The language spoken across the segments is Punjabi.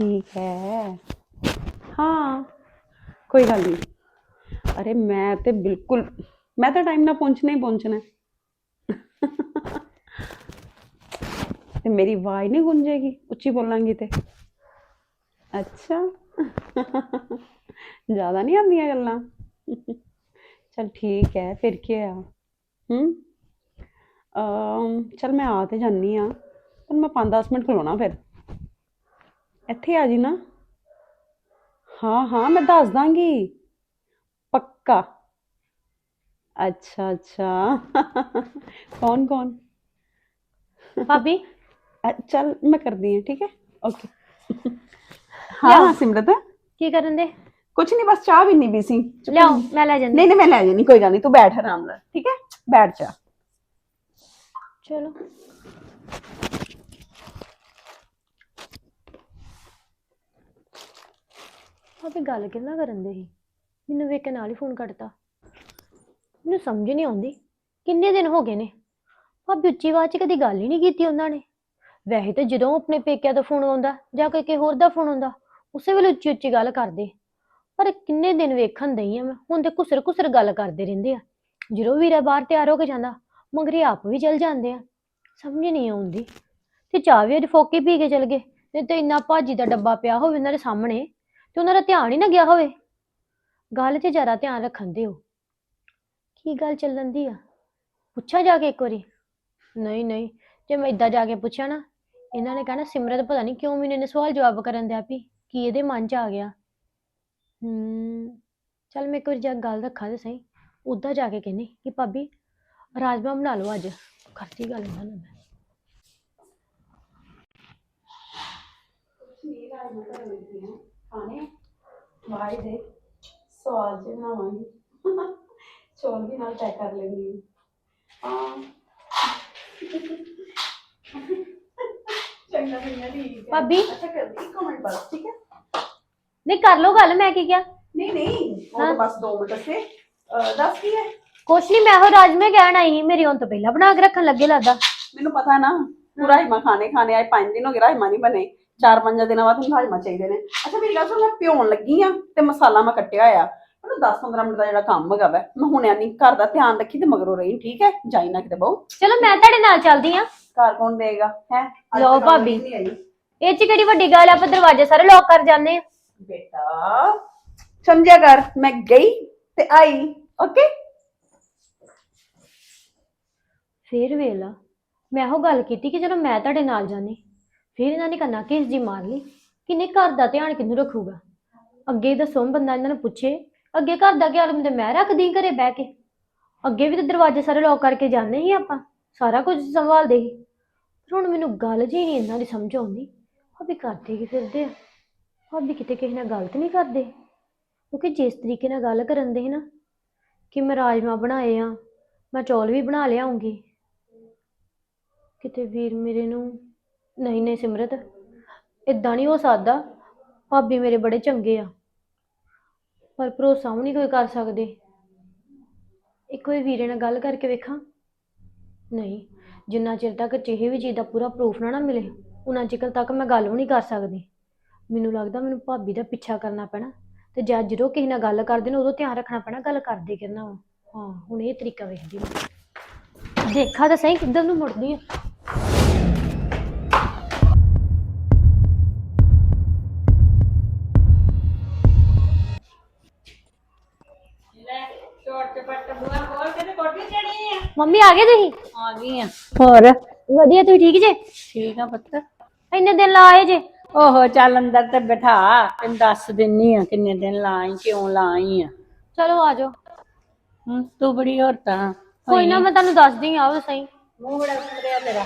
ਠੀਕ ਹੈ। ਹਾਂ, ਕੋਈ ਗੱਲ ਨਹੀਂ ਅਰੇ ਮੈਂ ਤੇ ਬਿਲਕੁਲ, ਮੈਂ ਤਾਂ ਟਾਈਮ ਨਾਲ ਪਹੁੰਚਣਾ ਹੀ ਪਹੁੰਚਣਾ। ਹੈ। ਤੇ ਮੇਰੀ ਆਵਾਜ਼ ਨਹੀਂ ਗੂੰਜੇਗੀ, ਉੱਚੀ ਬੋਲਾਂਗੀ ਤੇ। ਅੱਛਾ। ਜ਼ਿਆਦਾ ਨਹੀਂ ਆਉਂਦੀਆਂ ਗੱਲਾਂ। ਚਲ ਠੀਕ ਹੈ, ਫਿਰ ਕੀ ਆ? ਹੂੰ? ਚਲ ਮੈਂ ਆ ਤੇ ਜਾਨੀ ਆ ਪਰ ਮੈਂ 5-10 ਮਿੰਟ ਖਲੋਣਾ ਫਿਰ। ਇੱਥੇ ਆ ਜੀ ਨਾ। ਹਾਂ ਹਾਂ ਮੈਂ ਦੱਸ ਦਾਂਗੀ। ਪੱਕਾ। ਅੱਛਾ ਅੱਛਾ। ਕੌਣ ਕੌਣ? ਭਾਬੀ। ਅ, ਚੱਲ ਮੈਂ ਕਰਦੀ ਹਾਂ ਠੀਕ ਹੈ? ਓਕੇ ਹਾਂ ਹਾਂ ਸਿਮਰਤ। ਕੀ ਕਰਨ ਦੇ? ਕੁਛ ਨਹੀਂ ਬਸ ਚਾਹ ਵੀ ਨਹੀਂ ਪੀ ਸੀ। ਚੁੱਪ ਲਿਆਓ ਨਹੀਂ। ਮੈਂ ਲੈ ਜਾਂਦੀ। ਨਹੀਂ ਨਹੀਂ ਮੈਂ ਲੈ ਜਾਣੀ ਕੋਈ ਗੱਲ ਨਹੀਂ ਤੂੰ ਬੈਠ ਆਰਾਮ ਨਾਲ ਠੀਕ ਹੈ? ਬੈਠ ਜਾ। ਚਲੋ ਭਾਬੀ ਗੱਲ ਕਿੰਨਾ ਕਰਨ ਦੇ ਸੀ? ਮੈਨੂੰ ਵੇਖ ਕੇ ਨਾਲ ਹੀ ਫੋਨ ਕੱਟਤਾ। ਮੈਨੂੰ ਸਮਝ ਨਹੀਂ ਆਉਂਦੀ, ਕਿੰਨੇ ਦਿਨ ਹੋ ਗਏ ਨੇ? ਭਾਬੀ ਉੱਚੀ ਆਵਾਜ਼ 'ਚ ਕਦੀ ਗੱਲ ਹੀ ਨਹੀਂ ਕੀਤੀ ਉਹਨਾਂ ਨੇ। ਵੈਸੇ ਤਾਂ ਜਦੋਂ ਆਪਣੇ ਪੇਕਿਆਂ ਦਾ ਫੋਨ ਆਉਂਦਾ ਜਾਂ ਕੋਈ ਕਿਸੇ ਹੋਰ ਦਾ ਫੋਨ ਆਉਂਦਾ, ਉਸੇ ਵੇਲੇ ਉੱਚੀ ਉੱਚੀ ਗੱਲ ਕਰਦੇ। ਪਰ ਕਿੰਨੇ ਦਿਨ ਵੇਖਣ ਦਈ ਆ ਮੈਂ, ਹੁਣ ਤੇ ਘੁਸਰ ਘੁਸਰ ਗੱਲ ਕਰਦੇ ਰਹਿੰਦੇ ਆ। ਜਦੋਂ ਵੀਰਾ ਬਾਹਰ ਤਿਆਰ ਹੋ ਕੇ ਜਾਂਦਾ, ਮਗਰੇ ਆਪ ਵੀ ਚਲ ਜਾਂਦੇ ਆ। ਸਮਝ ਨਹੀਂ ਆਉਂਦੀ। ਤੇ ਚਾਹ ਵੀ ਅੱਜ ਫੋਕੀ ਪੀ ਕੇ ਚਲ ਗਏ, ਨਹੀਂ ਤੇ ਇੰਨਾ ਭਾਜੀ ਦਾ ਡੱਬਾ ਪਿਆ ਹੋਵੇ ਉਹਨਾਂ ਦੇ ਸਾਹਮਣੇ। ਤੇ ਉਹਨਾਂ ਦਾ ਧਿਆਨ ਹੀ ਨਾ ਗਿਆ ਹੋਵੇ। ਗੱਲ 'ਚ ਜ਼ਿਆਦਾ ਧਿਆਨ ਰੱਖਣ ਦਿਓ। ਕੀ ਗੱਲ ਚੱਲਣ ਦੀ ਆ? ਪੁੱਛਾਂ ਜਾ ਕੇ ਇੱਕ ਵਾਰੀ। ਨਹੀਂ ਨਹੀਂ, ਜੇ ਮੈਂ ਇਦਾਂ ਜਾ ਕੇ ਪੁੱਛਿਆ ਨਾ, ਇਹਨਾਂ ਨੇ ਕਹਿਣਾ ਸਿਮਰਤ ਪਤਾ ਨਹੀਂ ਕਿਉਂ ਮੈਨੂੰ ਇਹਨੇ ਸਵਾਲ ਜਵਾਬ ਕਰਨ ਦਿਆ ਵੀ ਕੀ ਇਹਦੇ ਮਨ 'ਚ ਆ ਗਿਆ। ਹੂੰ, ਚੱਲ ਮੈਂ ਇੱਕ ਵਾਰੀ ਜਾ ਕੇ ਗੱਲ ਰੱਖਾਂ ਤੇ ਸਹੀ। ਉੱਦਾਂ ਜਾ ਕੇ ਕਹਿੰਨੀ ਕਿ ਭਾਬੀ ਰਾਜਮਾ ਬਣਾ ਲਓ ਅੱਜ। ਕਰਤੀ ਗੱਲ ਇਹਨਾਂ ਨਾਲ ਮੈਂ। ਖਾਣੇ ਵਾਈ ਦੇ ਸਵਾਦ ਜੇ ਬਣਾਵਾਂਗੀ। ਚੌਲ ਵੀ ਨਾਲ ਪੈਕ ਕਰ ਲੈਂਦੀ ਹਾਂ। ਚੰਗਾ ਚੰਗਾ ਠੀਕ ਹੈ। ਭਾਬੀ। ਅੱਛਾ ਕਰਦੀ ਇੱਕ ਮਿੰਟ ਬਸ ਠੀਕ ਹੈ? ਨਹੀਂ ਕਰ ਲਓ ਗੱਲ ਮੈਂ ਕੀ ਕਿਹਾ? ਨਹੀਂ ਨਹੀਂ ਉਹ। ਤਾਂ ਬਸ 2 ਮਿੰਟ ਸੇ ਦੱਸ ਕੀ ਹੈ? ਕੁਛ ਨਹੀਂ ਮੈਂ ਉਹ ਰਾਜਮੇ ਕਹਿਣ ਆਈ ਸੀ ਮੇਰੀ ਹੁਣ ਤੋਂ ਪਹਿਲਾਂ ਬਣਾ ਕੇ ਰੱਖਣ ਲੱਗੇ ਲੱਗਦਾ। ਮੈਨੂੰ ਪਤਾ ਨਾ ਤੂੰ ਰਾਜਮਾ ਖਾਣੇ ਖਾਣੇ ਆਏ 5 ਦਿਨ ਹੋ ਗਏ ਰਾਜਮਾ ਨਹੀਂ ਬਣੇ। ਚਾਰ ਪੰਜ ਦਿਨਾਂ ਬਾਅਦ ਤੁਹਾਨੂੰ ਰਾਜਮਾ ਚਾਹੀਦੇ ਨੇ। ਅੱਛਾ ਮੇਰੀ ਗੱਲ ਸੁਣ ਮੈਂ ਪਿਉਣ ਲੱਗੀ ਆ ਤੇ ਮਸਾਲਾ ਮੈਂ ਕੱਟਿਆ ਆ ਮੈਨੂੰ 10-15 ਮਿੰਟ ਦਾ ਜਿਹੜਾ ਕੰਮ ਹੈਗਾ ਵੈ ਮੈਂ ਹੁਣਿਆ ਨਹੀਂ ਘਰ ਦਾ ਧਿਆਨ ਰੱਖੀ ਤੇ ਮਗਰੋਂ ਰਹੀ ਠੀਕ ਹੈ? ਜਾਈ ਨਾ ਕਿਤੇ ਬਹੁ। ਚਲੋ ਮੈਂ ਤੁਹਾਡੇ ਨਾਲ ਚੱਲਦੀ ਆ। ਘਰ ਕੌਣ ਦੇਗਾ ਹੈ? ਲਓ ਭਾਬੀ। ਇਹ ਚ ਕਿਹੜੀ ਵੱਡੀ ਗੱਲ ਆ? ਆਪਾਂ ਦਰਵਾਜ਼ੇ ਸਾਰੇ ਲੌਕ ਕਰ ਜਾਂਦੇ ਆ। ਬੇਟਾ ਸਮਝਿਆ ਕਰ ਮੈਂ ਗਈ ਤੇ ਆਈ ਓਕੇ? ਫੇਰ ਵੇਲਾ ਮੈਂ ਉਹ ਗੱਲ ਕੀਤੀ ਕਿ ਜਦੋਂ ਮੈਂ ਤੁਹਾਡੇ ਨਾਲ ਜਾਣੀ ਫਿਰ ਇਹਨਾਂ ਨੇ ਕੰਨਾ ਕਿਸ ਜੀ ਮਾਰ ਲਈ ਕਿੰਨੇ ਘਰ ਦਾ ਧਿਆਨ ਕਿਹਨੂੰ ਰੱਖੂਗਾ? ਅੱਗੇ ਦੱਸੋ ਬੰਦਾ ਇਹਨਾਂ ਨੂੰ ਪੁੱਛੇ, ਅੱਗੇ ਘਰ ਦਾ ਖਿਆਲ ਤੇ ਮੈਂ ਰੱਖਦੀ ਘਰੇ ਬਹਿ ਕੇ? ਅੱਗੇ ਵੀ ਤਾਂ ਦਰਵਾਜ਼ੇ ਸਾਰੇ ਲੌਕ ਕਰਕੇ ਜਾਂਦੇ ਸੀ ਆਪਾਂ, ਸਾਰਾ ਕੁਝ ਸੰਭਾਲਦੇ ਸੀ। ਪਰ ਹੁਣ ਮੈਨੂੰ ਗੱਲ ਜੀ ਨਹੀਂ ਇਹਨਾਂ ਦੀ ਸਮਝ ਆਉਂਦੀ, ਭਾਬੀ ਕਰਦੇ ਕੀ ਫਿਰਦੇ ਆ? ਭਾਬੀ ਕਿਤੇ ਕਿਸੇ ਨਾਲ ਗਲਤ ਨਹੀਂ ਕਰਦੇ? ਕਿਉਂਕਿ ਜਿਸ ਤਰੀਕੇ ਨਾਲ ਗੱਲ ਕਰਨ ਦੇ ਨਾ, ਕਿ ਮੈਂ ਰਾਜਮਾ ਬਣਾਏ ਆ, ਮੈਂ ਚੌਲ ਵੀ ਬਣਾ ਲਿਆਉਂਗੀ। ਕਿਤੇ ਵੀਰ ਮੇਰੇ ਨੂੰ ਨਹੀਂ ਨਹੀਂ ਸਿਮਰਤ ਇਦਾਂ ਨਹੀਂ ਹੋ ਸਕਦਾ। ਭਾਬੀ ਮੇਰੇ ਬੜੇ ਚੰਗੇ ਆ। ਪਰ ਭਰੋਸਾ ਵੀ ਨਹੀਂ ਕੋਈ ਕਰ ਸਕਦੇ। ਇੱਕ ਵਾਰੀ ਵੀਰੇ ਨਾਲ ਗੱਲ ਕਰਕੇ ਵੇਖਾਂ। ਨਹੀਂ, ਜਿੰਨਾ ਚਿਰ ਤੱਕ ਚਿਹੇ ਵੀ ਚੀਜ਼ ਦਾ ਪੂਰਾ ਪ੍ਰੂਫ ਨਾ ਨਾ ਮਿਲੇ, ਉਨਾ ਚਿਰ ਤੱਕ ਮੈਂ ਗੱਲ ਵੀ ਨਹੀਂ ਕਰ ਸਕਦੀ। ਮੈਨੂੰ ਲੱਗਦਾ ਮੈਨੂੰ ਭਾਬੀ ਦਾ ਪਿੱਛਾ ਕਰਨਾ ਪੈਣਾ ਤੇ ਜਦ ਜਦੋਂ ਕਿਸੇ ਨਾਲ ਗੱਲ ਕਰਦੇ ਨੇ, ਉਦੋਂ ਧਿਆਨ ਰੱਖਣਾ ਪੈਣਾ ਗੱਲ ਕਰਦੇ ਕਿੰਨਾ ਵਾ ਹਾਂ, ਹੁਣ ਇਹ ਤਰੀਕਾ ਵੇਖਦੀ ਮੈਂ। ਦੇਖਾ ਤਾਂ ਸਹੀ ਕਿੱਧਰ ਨੂੰ ਮੁੜਦੀ ਆ। ਮੰਮੀ ਆ ਗਏ ਤੁਸੀਂ? ਆ ਗਈ ਆ। ਹੋਰ ਵਧੀਆ ਤੁਸੀਂ ਠੀਕ ਜੇ? ਠੀਕ ਆ ਪੁੱਤ। ਇੰਨੇ ਦਿਨ ਲਾ ਆਏ ਜੇ? ਓਹੋ ਚੱਲ ਅੰਦਰ ਤੇ ਬਿਠਾ। ਤੈਨੂੰ ਦੱਸ ਦਿੰਨੀ ਆ ਕਿੰਨੇ ਦਿਨ ਲਾਈ ਕਿਉਂ ਲਾਈ ਆ। ਚਲੋ ਆ ਜਾਓ। ਹੂੰ ਤੂੰ ਬੜੀ ਹੋਰ ਤਾਂ ਕੋਈ ਨਾ ਮੈਂ ਤੁਹਾਨੂੰ ਦੱਸਦੀ ਆ ਉਹ ਸਹੀ ਮੂੰਹ ਬੜਾ ਸੁੰਦਰਿਆ ਤੇਰਾ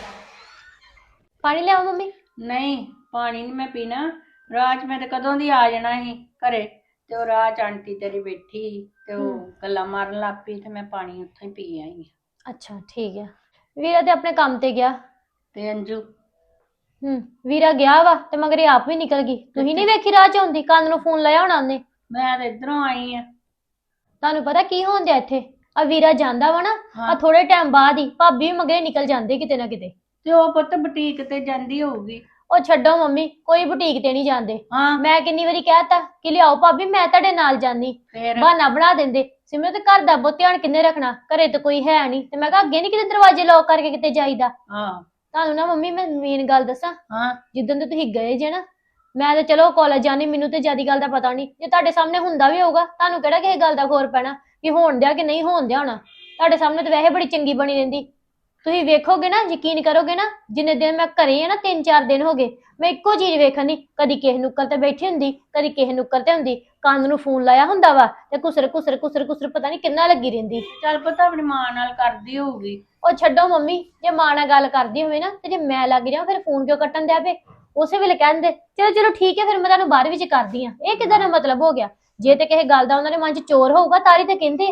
ਪਾਣੀ ਲਿਆਓ ਮੰਮੀ। ਨਹੀਂ ਪਾਣੀ ਨਹੀਂ ਮੈਂ ਪੀਣਾ। ਰਾਜ ਮੈਂ ਤੇ ਕਦੋਂ ਦੀ ਆ ਜਾਣਾ ਸੀ ਘਰੇ? ਤੇ ਉਹ ਰਾਜ ਆਂਟੀ ਤੇਰੀ ਬੈਠੀ ਤੇ ਉਹ ਗੱਲਾਂ ਮਾਰਨ ਲੱਗ ਪਈ ਤੇ ਮੈਂ ਪਾਣੀ ਉੱਥੋਂ ਹੀ ਪੀ ਆਈ ਆ। ਅੱਛਾ ਠੀਕ ਆ। ਵੀਰਾ ਤੇ ਆਪਣੇ ਕੰਮ ਤੇ ਗਿਆ? ਤੇ ਅੰਜੂ? ਹੂੰ ਵੀਰਾ ਗਿਆ ਵਾ ਤੇ ਮਗਰ ਇਹ ਆਪ ਵੀ ਨਿਕਲ ਗਈ। ਤੁਸੀਂ ਨਹੀਂ ਵੇਖੀ ਰਾਹ ਚ ਆਉਂਦੀ ਕੰਨ ਨੂੰ ਫੋਨ ਲਾਇਆ ਹੋਣਾ ਉਹਨੇ? ਮੈਂ ਤੇ ਇਧਰੋਂ ਆਈ ਆ। ਤੁਹਾਨੂੰ ਪਤਾ ਕੀ ਹੋਣ ਡਿਆ ਇੱਥੇ? ਆ ਵੀਰਾ ਜਾਂਦਾ ਵਾ ਨਾ ਆ ਹਾਂ। ਥੋੜੇ ਟਾਈਮ ਬਾਅਦ ਹੀ ਭਾਬੀ ਵੀ ਮਗਰੇ ਨਿਕਲ ਜਾਂਦੇ ਕਿਤੇ ਨਾ ਕਿਤੇ। ਤੇ ਉਹ ਪੁੱਤ ਬੁਟੀਕ ਤੇ ਜਾਂਦੀ ਹੋਊਗੀ। ਉਹ ਛੱਡੋ ਮੰਮੀ ਕੋਈ ਬੁਟੀਕ ਤੇ ਨਹੀਂ ਜਾਂਦੇ। ਹਾਂ। ਮੈਂ ਕਿੰਨੀ ਵਾਰੀ ਕਹਿਤਾ ਕਿ ਲਿਆਓ ਭਾਬੀ ਮੈਂ ਤੁਹਾਡੇ ਨਾਲ ਜਾਨੀ ਫੇਰ? ਬਹਾਨਾ ਬਣਾ ਦਿੰਦੇ। ਸਿਮਰਤ ਘਰ ਦਾ ਬਹੁਤ ਧਿਆਨ ਕਿੰਨੇ ਰੱਖਣਾ? ਘਰੇ ਤਾਂ ਕੋਈ ਹੈ ਨਹੀਂ। ਤੇ ਮੈਂ ਕਿਹਾ ਅੱਗੇ ਨਹੀਂ ਕਿਤੇ ਦਰਵਾਜ਼ੇ ਲੋਕ ਕਰਕੇ ਕਿਤੇ ਜਾਈਦਾ? ਹਾਂ। ਤੁਹਾਨੂੰ ਨਾ ਮੰਮੀ ਮੈਂ ਮੇਨ ਗੱਲ ਦੱਸਾਂ। ਹਾਂ। ਜਿੱਦਣ ਤੋਂ ਤੁਸੀਂ ਗਏ ਜੇ ਨਾ ਮੈਂ ਤਾਂ ਚਲੋ ਕਾਲਜ ਜਾਣੀ ਮੈਨੂੰ ਤੇ ਜਿਆਦੀ ਗੱਲ ਦਾ ਪਤਾ ਨਹੀਂ। ਜੇ ਤੁਹਾਡੇ ਸਾਹਮਣੇ ਹੁੰਦਾ ਵੀ ਹੋਊਗਾ ਤੁਹਾਨੂੰ ਕਿਹੜਾ ਕਿਸੇ ਗੱਲ ਦਾ ਖੋਰ ਪੈਣਾ? ਕਿ ਹੋਣ ਦਿਆ ਕਿ ਨਹੀਂ ਹੋਣ ਦਿਆ ਹੋਣਾ? ਤੁਹਾਡੇ ਸਾਹਮਣੇ ਤਾਂ ਵੈਸੇ ਬੜੀ ਚੰਗੀ ਬਣੀ ਰਹਿੰਦੀ। ਤੁਸੀਂ ਵੇਖੋਗੇ ਨਾ ਯਕੀਨ ਕਰੋਗੇ ਨਾ ਜਿੰਨੇ ਦਿਨ ਮੈਂ ਘਰੇ ਆ ਨਾ ਤਿੰਨ ਚਾਰ ਦਿਨ ਹੋ ਗਏ ਮੈਂ ਇੱਕੋ ਚੀਜ਼ ਵੇਖਣ ਦੀ ਕਦੀ ਕਿਸੇ ਨੁੱਕਰ ਤੇ ਬੈਠੀ ਹੁੰਦੀ ਕਦੀ ਕਿਸੇ ਨੁੱਕਰ ਤੇ ਹੁੰਦੀ ਕੰਨ ਨੂੰ ਫੋਨ ਲਾਇਆ ਹੁੰਦਾ ਵਾ ਤੇ ਕੁਸਰ ਕੁਸਰ ਕੁਸਰ ਕੁਸਰ ਪਤਾ ਨਹੀਂ ਕਿੰਨਾ ਲੱਗੀ ਰਹਿੰਦੀ। ਚੱਲ ਪਤਾ ਆਪਣੀ ਮਾਂ ਨਾਲ ਕਰਦੀ ਹੋਊਗੀ। ਉਹ ਛੱਡੋ ਮੰਮੀ ਜੇ ਮਾਂ ਨਾਲ ਗੱਲ ਕਰਦੀ ਹੋਵੇ ਨਾ ਤੇ ਜੇ ਮੈਂ ਲੱਗ ਜਾਵਾਂ ਫਿਰ ਫੋਨ ਕਿਉਂ ਕੱਟਣ ਦਿਆ ਪਏ ਉਸੇ ਵੇਲੇ ਕਹਿੰਦੇ ਚਲੋ ਚਲੋ ਠੀਕ ਹੈ ਫਿਰ ਮੈਂ ਤੁਹਾਨੂੰ ਬਾਅਦ ਵਿੱਚ ਕਰਦੀ ਆ ਇਹ ਕਿਦਾਂ ਦਾ ਮਤਲਬ ਹੋ ਗਿਆ? ਜੇ ਤੇ ਕਿਸੇ ਗੱਲ ਦਾ ਉਹਨਾਂ ਦੇ ਮਨ 'ਚ ਚੋਰ ਹੋਊਗਾ ਤਾਰੀ ਤੇ ਕਹਿੰਦੇ।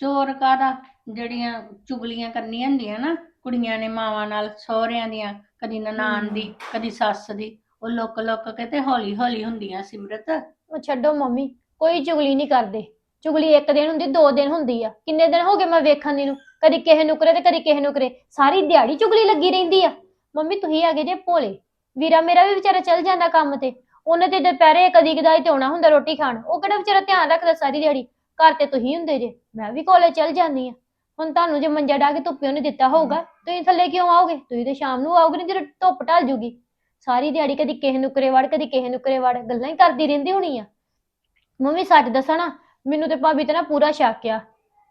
ਚੋਰ ਕਾਦਾ ਜਿਹੜੀਆਂ ਚੁਗਲੀਆਂ ਕਰਨੀਆਂ ਹੁੰਦੀਆਂ ਨਾ ਕੁੜੀਆਂ ਨੇ ਮਾਵਾਂ ਨਾਲ ਸਹੁਰਿਆਂ ਦੀਆਂ ਕਦੀ ਨਨਾਣ ਦੀ ਕਦੀ ਸੱਸ ਦੀ ਉਹ ਲੁੱਕ ਲੁੱਕ ਕੇ ਤੇ ਹੌਲੀ ਹੌਲੀ ਹੁੰਦੀਆਂ ਸਿਮਰਤ। ਉਹ ਛੱਡੋ ਮੰਮੀ ਕੋਈ ਚੁਗਲੀ ਨਹੀਂ ਕਰਦੇ। ਚੁਗਲੀ ਇੱਕ ਦਿਨ ਹੁੰਦੀ ਦੋ ਦਿਨ ਹੁੰਦੀ ਆ। ਕਿੰਨੇ ਦਿਨ ਹੋ ਗਏ ਮੈਂ ਵੇਖਣ ਦੀ ਨੂੰ? ਕਦੀ ਕਿਸੇ ਨੂੰ ਕਰੇ ਤੇ ਕਦੀ ਕਿਸੇ ਨੂੰ ਕਰੇ ਸਾਰੀ ਦਿਹਾੜੀ ਚੁਗਲੀ ਲੱਗੀ ਰਹਿੰਦੀ ਆ। ਮੰਮੀ ਤੁਸੀਂ ਹੈਗੇ ਜੇ ਭੋਲੇ। ਵੀਰਾ ਮੇਰਾ ਵੀ ਵਿਚਾਰਾ ਚੱਲ ਜਾਂਦਾ ਕੰਮ ਤੇ। ਉਹਨੇ ਤੇ ਦੁਪਹਿਰੇ ਕਦੀ ਕਦਾਈ ਤੇ ਆਉਣਾ ਹੁੰਦਾ ਰੋਟੀ ਖਾਣ। ਉਹ ਕਿਹੜਾ ਵਿਚਾਰਾ ਧਿਆਨ ਰੱਖਦਾ ਸਾਰੀ ਦਿਹਾੜੀ? ਘਰ ਤੇ ਤੁਸੀਂ ਹੁੰਦੇ ਜੇ। ਮੈਂ ਵੀ ਕਾਲਜ ਚੱਲ ਜਾਂਦੀ ਆ। ਹੁਣ ਤੁਹਾਨੂੰ ਜੇ ਮੰਜਾ ਡਾ ਕੇ ਧੁੱਪੇ ਉਹਨੇ ਦਿੱਤਾ ਹੋਊਗਾ ਤੁਸੀਂ ਥੱਲੇ ਕਿਉਂ ਆਓਗੇ? ਤੁਸੀਂ ਤੇ ਸ਼ਾਮ ਨੂੰ ਆਓਗੇ ਨਹੀਂ ਜਦੋਂ ਧੁੱਪ ਢਲ ਜੂਗੀ। ਸਾਰੀ ਦਿਹਾੜੀ ਕਦੀ ਕਿਸੇ ਨੂੰ ਕਰੇ ਵੜ ਕਦੀ ਕਿਸੇ ਨੂੰ ਕਰੇ ਵੜ ਗੱਲਾਂ ਹੀ ਕਰਦੀ ਰਹਿੰਦੀ ਹੋਣੀ ਆ। ਮੰਮੀ ਸੱਚ ਦੱਸਾਂ ਨਾ ਮੈਨੂੰ ਤੇ ਭਾਬੀ ਤੇ ਨਾ ਪੂਰਾ ਸ਼ੱਕ ਆ।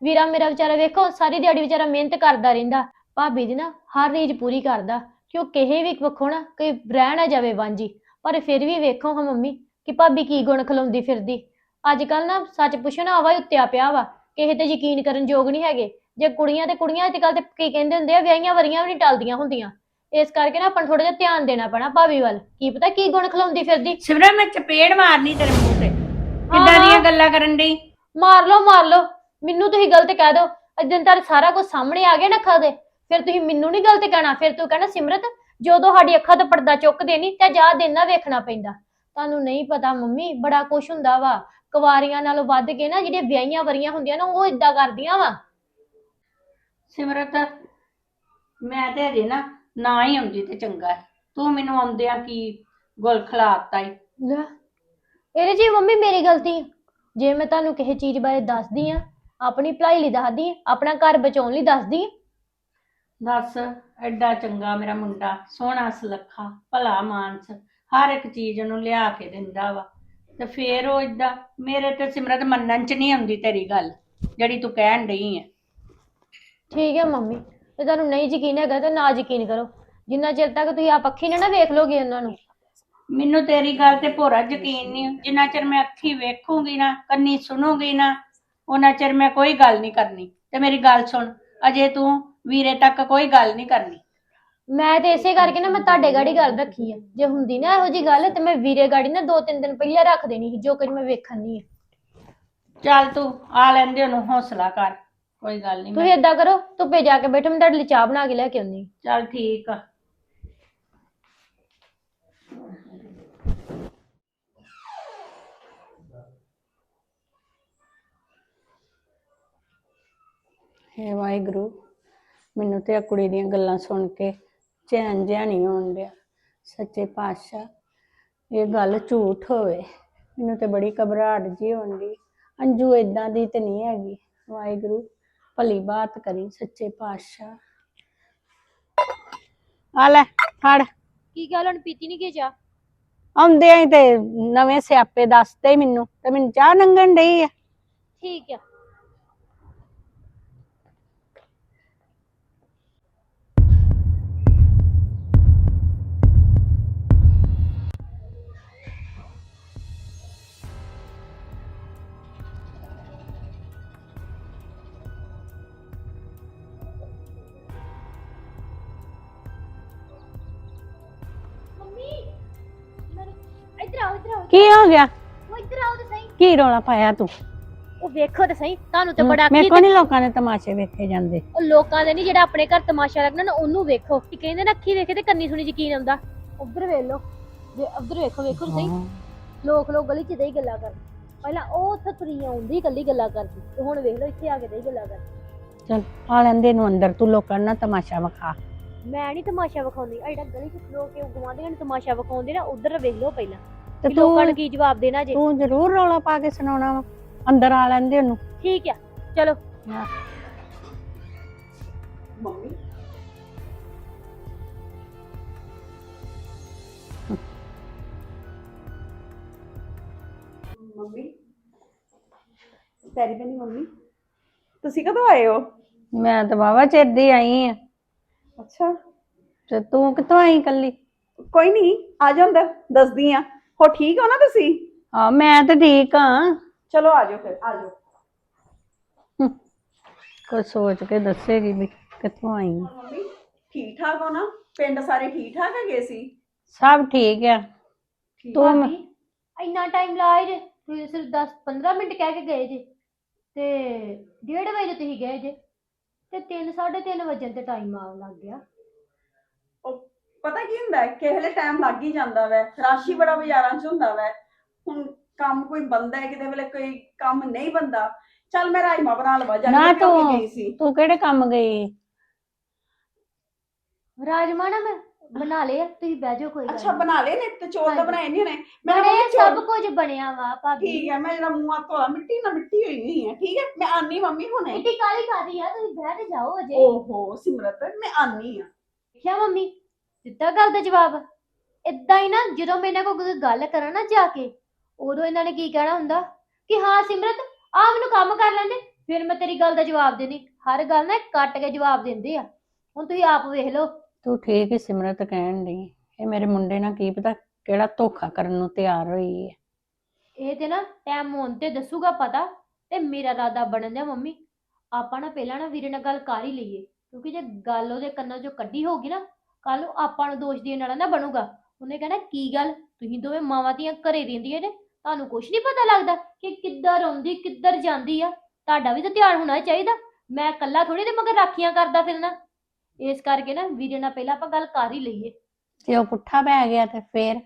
ਵੀਰਾ ਮੇਰਾ ਵਿਚਾਰਾ ਵੇਖੋ ਸਾਰੀ ਦਿਹਾੜੀ ਵਿਚਾਰਾ ਮਿਹਨਤ ਕਰਦਾ ਰਹਿੰਦਾ। ਭਾਬੀ ਦੀ ਨਾ ਹਰ ਰੀਝ ਪੂਰੀ ਕਰਦਾ ਕਿ ਉਹ ਕਿਸੇ ਵੀ ਪੱਖੋਂ ਨਾ ਕੋਈ ਰਹਿ ਨਾ ਜਾਵੇ ਵਾਂਝੀ। ਪਰ ਫਿਰ ਵੀ ਵੇਖੋ ਹਾਂ ਮੰਮੀ ਕਿ ਭਾਬੀ ਕੀ ਗੁਣ ਖਲਾਉਂਦੀ ਫਿਰਦੀ। ਅੱਜ ਕੱਲ ਨਾ ਸੱਚ ਪੁੱਛੋ ਨਾ ਆਵਾ ਉੱਤਿਆ ਪਿਆ ਵਾ। ਕਿਸੇ ਤੇ ਯਕੀਨ ਕਰਨ ਯੋਗ ਨਹੀਂ ਹੈਗੇ। ਜੇ ਕੁੜੀਆਂ ਤੇ ਕੁੜੀਆਂ ਅੱਜ ਕੱਲ ਤੇ ਕੀ ਕਹਿੰਦੇ ਹੁੰਦੇ ਆ ਵਿਆਹੀਆਂ ਵਰੀਆਂ ਵੀ ਨਹੀਂ ਟਲਦੀਆਂ ਹੁੰਦੀਆਂ। ਇਸ ਕਰਕੇ ਨਾ ਆਪਾਂ ਥੋੜਾ ਜਿਹਾ ਧਿਆਨ ਦੇਣਾ ਪੈਣਾ ਭਾਬੀ ਵੱਲ। ਕੀ ਪਤਾ ਕੀ ਗੁਣ ਖਲਾਉਂਦੀ ਫਿਰਦੀ। ਸਿਮਰਨ ਮੈਂ ਚਪੇੜ ਮਾਰਨੀ ਤੇਰੇ ਮੂੰਹ ਤੇ। ਕਿੱਦਾਂ। ਦੀਆਂ ਗੱਲਾਂ ਕਰਨ ਡਈ? ਮਾਰ ਲਓ ਮਾਰ ਲਓ। ਮੈਨੂੰ ਤੁਸੀਂ ਗਲਤ ਕਹਿ ਦਿਓ। ਅਜਨ ਤੱਕ ਸਾਰਾ ਕੁਝ ਸਾਹਮਣੇ ਆ ਗਿਆ ਨਾ ਅੱਖਾਂ ਦੇ। ਫਿਰ ਤੁਸੀਂ ਮੈਨੂੰ ਨਹੀਂ ਗਲਤ ਕਹਿਣਾ। ਫਿਰ ਤੂੰ ਕਹਿਣਾ ਸਿਮਰਤ ਜਦੋਂ ਸਾਡੀ ਅੱਖਾਂ ਤੋਂ ਪਰਦਾ ਚੁੱਕਦੇ ਨਹੀਂ ਤੇ ਜਾ ਦਿਨ ਨਾ ਵੇਖਣਾ ਪੈਂਦਾ। ਤੁਹਾਨੂੰ ਨਹੀਂ ਪਤਾ ਮੰਮੀ ਬੜਾ ਕੁਝ ਹੁੰਦਾ ਵਾ। ਕੁਵਾਰੀਆਂ ਨਾਲੋਂ ਵੱਧ ਕੇ ਨਾ ਜਿਹੜੀਆਂ ਵਿਆਹੀਆਂ ਵਰੀਆਂ ਹੁੰਦੀਆਂ ਨਾ ਉਹ ਇਦਾਂ ਕਰਦੀਆਂ ਵਾ। ਸਿਮਰਤ ਮੈਂ ਤੇ ਹਜੇ ਨਾ ਨਾ ਹੀ ਆਉਂਦੀ ਤੇ ਚੰਗਾ ਹੈ। ਤੂੰ ਮੈਨੂੰ ਆਉਂਦਿਆਂ ਕੀ ਗੁਲ ਖਲਾਤਾ ਈ ਲੈ ਇਹਦੇ ਹੀ ਮੰਮੀ ਮੇਰੀ ਗਲਤੀ ਆ। ਜੇ ਮੈਂ ਤੁਹਾਨੂੰ ਕਿਸੇ ਚੀਜ਼ ਬਾਰੇ ਦੱਸਦੀ ਆ ਆਪਣੀ ਭਲਾਈ ਲਈ ਦੱਸਦੀ ਆ ਆਪਣਾ ਘਰ ਬਚਾਉਣ ਲਈ ਦੱਸਦੀ ਆ ਦੱਸ ਐਡਾ ਚੰਗਾ ਮੇਰਾ ਮੁੰਡਾ ਸੋਹਣਾ ਸੁਲੱਖਾ ਭਲਾ ਮਾਨਸ ਹਰ ਇੱਕ ਚੀਜ਼ ਉਹਨੂੰ ਲਿਆ ਕੇ ਦਿੰਦਾ ਵਾ ਤੇ ਫੇਰ ਉਹ ਏਦਾਂ ਮੇਰੇ ਤੇ ਸਿਮਰਤ ਮੰਨਣ ਚ ਨਹੀਂ ਆਉਂਦੀ ਤੇਰੀ ਗੱਲ ਜਿਹੜੀ ਤੂੰ ਕਹਿਣ ਡਈ ਹੈ ਠੀਕ ਹੈ ਮੰਮੀ ਜੇ ਤੁਹਾਨੂੰ ਨਹੀਂ ਯਕੀਨ ਹੈਗਾ ਤਾਂ ਨਾ ਯਕੀਨ ਕਰੋ। ਜਿੰਨਾ ਚਿਰ ਤੱਕ ਤੁਸੀਂ ਆਪ ਅੱਖੀ ਨਾ ਨਾ ਵੇਖ ਲੋਗੇ ਉਹਨਾਂ ਨੂੰ। ਮੈਨੂੰ ਤੇਰੀ ਗੱਲ ਤੇ ਭੋਰਾ ਯਕੀਨ ਨਹੀਂ ਜਿੰਨਾ ਚਿਰ ਮੈਂ ਅੱਖੀ ਵੇਖੂੰਗੀ ਨਾ ਕੰਨੀ ਸੁਣੂੰਗੀ ਨਾ ਉਹਨਾਂ ਚਿਰ ਮੈਂ ਕੋਈ ਗੱਲ ਨਹੀਂ ਕਰਨੀ। ਤੇ ਮੇਰੀ ਗੱਲ ਸੁਣ ਅਜੇ ਤੂੰ ਵੀਰੇ ਤੱਕ ਕੋਈ ਗੱਲ ਨਹੀਂ ਕਰਨੀ। ਮੈਂ ਤੇ ਇਸੇ ਕਰਕੇ ਨਾ ਮੈਂ ਤੁਹਾਡੇ ਗਾੜੀ ਗੱਲ ਰੱਖੀ ਆ। ਜੇ ਹੁੰਦੀ ਨਾ ਇਹੋ ਜੀ ਗੱਲ ਤੇ ਮੈਂ ਵੀਰੇ ਗਾੜੀ ਨਾ ਦੋ ਤਿੰਨ ਦਿਨ ਪਹਿਲਾਂ ਰੱਖ ਦੇਣੀ ਸੀ ਜੋ ਕੁਝ ਮੈਂ ਵੇਖਣ ਨਹੀਂ ਆ। ਚੱਲ ਤੂੰ ਆ ਲੈਂਦੇ ਉਹਨੂੰ ਹੌਸਲਾ ਕਰ। ਕੋਈ ਗੱਲ ਨਹੀਂ ਤੁਸੀਂ ਏਦਾਂ ਕਰੋ ਧੁੱਪੇ ਜਾ ਕੇ ਬੈਠੋ ਮੈਂ ਤੁਹਾਡੇ ਲਈ ਚਾਹ ਬਣਾ ਕੇ ਲੈ ਕੇ ਆਉਂਦੀ ਚੱਲ ਠੀਕ ਆ। ਹੇ ਵਾਹਿਗੁਰੂ ਮੈਨੂੰ ਤੇ ਆ ਕੁੜੀ ਦੀਆਂ ਗੱਲਾਂ ਸੁਣ ਕੇ ਚੈਨ ਜਿਹਾ ਨਹੀਂ ਆਉਣ ਡਿਆ। ਸੱਚੇ ਪਾਤਸ਼ਾਹ ਇਹ ਗੱਲ ਝੂਠ ਹੋਵੇ। ਮੈਨੂੰ ਤੇ ਬੜੀ ਘਬਰਾਹਟ ਜੀ ਹੁੰਦੀ ਅੰਜੂ ਇਦਾਂ ਦੀ ਤੇ ਨਹੀਂ ਹੈਗੀ। ਵਾਹਿਗੁਰੂ ਭਲੀ ਬਾਤ ਕਰੀ ਸੱਚੇ ਪਾਤਸ਼ਾਹ। ਆ ਲੈ ਫੜ। ਕੀ ਗੱਲ ਹੁਣ ਪੀਤੀ ਨਹੀਂ ਗਈ ਚਾਹ? ਆਉਂਦੇ ਹੀ ਤੇ ਨਵੇਂ ਸਿਆਪੇ ਦੱਸਦੇ ਮੈਨੂੰ ਤੇ ਮੈਨੂੰ ਚਾਹ ਨੰਗਣ ਡਈ ਆ। ਠੀਕ ਆ। ਕੀ ਹੋ ਗਿਆ? ਉਹ ਇੱਧਰ ਆਓ ਤੇ ਸਹੀ। ਕੀ ਰੌਲਾ ਪਾਇਆ ਤੂੰ? ਉਹ ਵੇਖੋ ਤੇ ਸਹੀ ਤੁਹਾਨੂੰ ਤੇ ਬੜਾ ਮੇਰੇ ਕੀ ਕੋ ਨਹੀਂ ਲੋਕਾਂ ਦੇ ਤਮਾਸ਼ੇ ਵੇਖੇ ਜਾਂਦੇ। ਉਹ ਲੋਕਾਂ ਦੇ ਨਹੀਂ ਜਿਹੜਾ ਆਪਣੇ ਘਰ ਤਮਾਸ਼ਾ ਲੱਗਣਾ ਨਾ ਉਹਨੂੰ ਵੇਖੋ। ਕਿ ਕਹਿੰਦੇ ਨਾ ਅੱਖੀ ਵੇਖੇ ਤੇ ਕੰਨੀ ਸੁਣੀ ਯਕੀਨ ਆਉਂਦਾ। ਉਧਰ ਵੇਖ ਲਓ। ਵੇ ਉਧਰ ਵੇਖੋ ਵੇਖੋ ਸਹੀ। ਲੋਕ ਲੋਕ ਗਲੀ 'ਚ ਦੇ ਹੀ ਗੱਲਾਂ ਕਰਨ। ਪਹਿਲਾਂ ਉਹ ਉੱਥੇ ਤੁਰੀ ਆਉਂਦੀ ਇਕੱਲੀ ਗੱਲਾਂ ਕਰਦੀ। ਤੇ ਹੁਣ ਵੇਖ ਲਓ ਇੱਥੇ ਆ ਕੇ ਦੇ ਹੀ ਗੱਲਾਂ ਕਰਦੀ। ਚਲ ਆ ਲੈਂਦੇ ਨੂੰ ਅੰਦਰ। ਤੂੰ ਲੋਕਾਂ ਨੂੰ ਨਾ ਤਮਾਸ਼ਾ ਵਿਖਾ। ਮੈਂ ਨਹੀਂ ਤਮਾਸ਼ਾ ਵਿਖਾਉਂਦੀ। ਆ ਜਿਹੜਾ ਗਲੀ 'ਚ ਖਲੋ ਕੇ ਗਵਾਂਢੀਆਂ ਨੂੰ ਤਮਾਸ਼ਾ ਵਿਖਾਉਂਦੇ ਨਾ ਉਧਰ ਵੇਖ ਲਓ ਪਹਿਲਾਂ। ਤੇ ਵੀ ਲੋਕਾਂ ਨੂੰ ਤੂੰ ਕੀ ਜਵਾਬ ਦੇਣਾ ਜੇ? ਤੂੰ ਜ਼ਰੂਰ ਰੌਲਾ ਪਾ ਕੇ ਸੁਣਾਉਣਾ ਵਾ ਅੰਦਰ ਆ ਲੈਂਦੇ ਉਹਨੂੰ। ਠੀਕ ਆ ਚਲੋ। ਮੰਮੀ? ਮੰਮੀ? ਪੈਰੀ ਪੈਣੀ ਮੰਮੀ? ਤੁਸੀਂ ਕਦੋਂ ਆਏ ਹੋ? ਮੈਂ ਤਾਂ ਵਾਵਾ ਚਿਰ ਦੀ ਆਈ ਆ। ਅੱਛਾ। ਤੇ ਤੂੰ ਕਿੱਥੋਂ ਆਈ ਕੱਲੀ ਕੋਈ ਨਹੀਂ ਆ ਜਾ ਅੰਦਰ ਦੱਸਦੀ ਆ। ਹੋ ਠੀਕ ਹੋ ਨਾ ਤੁਸੀਂ? ਹਾਂ ਮੈਂ ਤਾਂ ਠੀਕ ਆ ਚਲੋ ਆ ਜਾਓ ਫਿਰ ਆ ਜਾਓ। ਕੁਝ ਸੋਚ ਕੇ ਦੱਸੇਗੀ ਵੀ ਕਿੱਥੋਂ ਆਈ। ਮੰਮੀ ਠੀਕ ਠਾਕ ਹੋ ਨਾ? ਪਿੰਡ ਸਾਰੇ ਠੀਕ ਠਾਕ ਹੈਗੇ ਸੀ? ਸਭ ਠੀਕ ਆ। ਤੂੰ ਭਾਬੀ ਇੰਨਾ ਟਾਈਮ ਜੇ ਤੁਸੀਂ ਸਿਰਫ 10 15 ਮਿੰਟ ਕਹਿ ਕੇ ਗਏ ਜੇ। ਤੇ 1:30 ਵਜੇ ਤੁਸੀਂ ਗਏ ਜੇ ਤੇ 3 3:30 ਵਜੇ ਤੇ ਟਾਈਮ ਆਉਣ ਲੱਗ ਗਿਆ। ਪਤਾ ਕੀ ਹੁੰਦਾ ਹੈ? ਕਿਸੇ ਵੇਲੇ ਟਾਈਮ ਲੱਗ ਹੀ ਜਾਂਦਾ ਵੈ। ਰਾਸ਼ੀ ਬੜਾ ਬਾਜ਼ਾਰਾਂ 'ਚ ਹੁੰਦਾ ਵੈ। ਹੁਣ ਕੰਮ ਕੋਈ ਬੰਦਾ ਹੈ ਕਿਤੇ ਵੇਲੇ ਕੋਈ ਕੰਮ ਨਹੀਂ ਬੰਦਾ। ਚੱਲ ਮੈਂ ਰਾਜਮਾ ਬਣਾ ਲਵਾ ਜਾ ਨਾ ਤੂੰ- ਗਈ ਸੀ। ਤੂੰ ਕਿਹੜੇ ਕੰਮ ਗਈ? ਰਾਜਮਾ ਨਾ ਮੈਂ ਬਣਾ ਲਿਆ ਤੁਸੀਂ ਬਹਿ ਜਾਓ ਕੋਈ ਗੱਲ ਅੱਛਾ ਨੀ। ਬਣਾ ਲਏ ਨੇ? ਤੇ ਚੌਲ ਤਾਂ ਹਾਂਜੀ। ਬਣਾਏ ਨਹੀਂ ਹੋਣੇ? ਮੈਂ ਬਣੇ ਮੰਮੀ ਸਭ ਕੁਝ ਬਣਿਆ ਵਾ ਭਾਬੀ। ਠੀਕ ਹੈ ਮੈਂ ਜਿਹੜਾ ਮੂੰਹ ਧੋਲਾ ਮਿੱਟੀ ਨਾਲ ਮਿੱਟੀ ਹੋਈ ਹੋਈ ਹੈ ਠੀਕ ਹੈ? ਮੈਂ ਆਨੀ ਮੰਮੀ ਹੁਣੇ। ਇੱਡੀ ਕਾਲੀ ਕਾਦੀ ਆ ਤੁਸੀਂ ਬਹਿ ਤੇ ਜਾਓ ਅਜੇ। ਓਹੋ ਸਿਮਰਤ ਮੈਂ ਆਨੀ ਆ। ਦੇਖਿਆ ਮੰਮੀ? ਦਿੱਤਾ ਗੱਲ ਦਾ ਜਵਾਬ। ਇਦਾਂ ਹੀ ਨਾ ਜਦੋਂ ਮੈਂ ਇਹਨਾਂ ਕੋਲ ਕੋਈ ਗੱਲ ਕਰਾਂ ਨਾ ਜਾ ਕੇ ਉਦੋਂ ਇਹਨਾਂ ਨੇ ਕੀ ਕਹਿਣਾ ਹੁੰਦਾ? ਕਿ ਹਾਂ ਸਿਮਰਤ ਆ ਮੈਨੂੰ ਕੰਮ ਕਰ ਲੈਂਦੇ ਫਿਰ ਮੈਂ ਤੇਰੀ ਗੱਲ ਦਾ ਜਵਾਬ ਦੇਣੀ ਹਰ ਗੱਲ ਨਾ ਕੱਟ ਕੇ ਜਵਾਬ ਦਿੰਦੇ ਆ। ਹੁਣ ਤੁਸੀਂ ਆਪ ਵੇਖ ਲਓ। ਤੂੰ ਠੀਕ ਹੀ ਸਿਮਰਤ ਕਹਿਣ ਡਈ ਇਹ ਮੇਰੇ ਮੁੰਡੇ ਨਾਲ ਕੀ ਪਤਾ ਕਿਹੜਾ ਧੋਖਾ ਕਰਨ ਨੂੰ ਤਿਆਰ ਹੋਈ ਹੈ ਇਹ ਤੇ ਨਾ ਟਾਈਮ ਹੋਣ ਤੇ ਦੱਸੂਗਾ ਪਤਾ ਤੇ ਮੇਰਾ ਇਰਾਦਾ ਬਣਨ ਦਿਆ ਮੰਮੀ। ਆਪਾਂ ਨਾ ਪਹਿਲਾਂ ਨਾ ਵੀਰੇ ਨਾਲ ਗੱਲ ਕਰ ਹੀ ਲਈਏ ਕਿਉਂਕਿ ਜੇ ਗੱਲ ਉਹਦੇ ਕੰਨਾਂ ਚੋਂ ਕੱਢੀ ਹੋਗੀ ਨਾ ਕੱਲ ਨੂੰ ਆਪਾਂ ਨੂੰ ਦੋਸ਼ ਦੇਣ ਵਾਲਾ ਨਾ ਬਣੂਗਾ। ਉਹਨੇ ਕਹਿਣਾ ਕੀ ਗੱਲ? ਤੁਸੀਂ ਦੋਵੇਂ ਮਾਵਾਂ ਧੀਆਂ ਘਰੇ ਰਹਿੰਦੀਆਂ ਨੇ ਤੁਹਾਨੂੰ ਕੁਝ ਨਹੀਂ ਪਤਾ ਲੱਗਦਾ ਕਿ ਕਿੱਧਰ ਆਉਂਦੀ ਕਿੱਧਰ ਜਾਂਦੀ ਆ? ਤੁਹਾਡਾ ਵੀ ਤਾਂ ਧਿਆਨ ਹੋਣਾ ਚਾਹੀਦਾ। ਮੈਂ ਇਕੱਲਾ ਥੋੜੀ ਤੇ ਮਗਰ ਰਾਖੀਆਂ ਕਰਦਾ ਫਿਰਨਾ। ਇਸ ਕਰਕੇ ਨਾ ਵੀਰੇ ਨਾਲ ਪਹਿਲਾਂ ਆਪਾਂ ਗੱਲ ਕਰ ਹੀ ਲਈਏ। ਤੇ ਉਹ ਪੁੱਠਾ ਪੈ ਗਿਆ ਤੇ ਫੇਰ?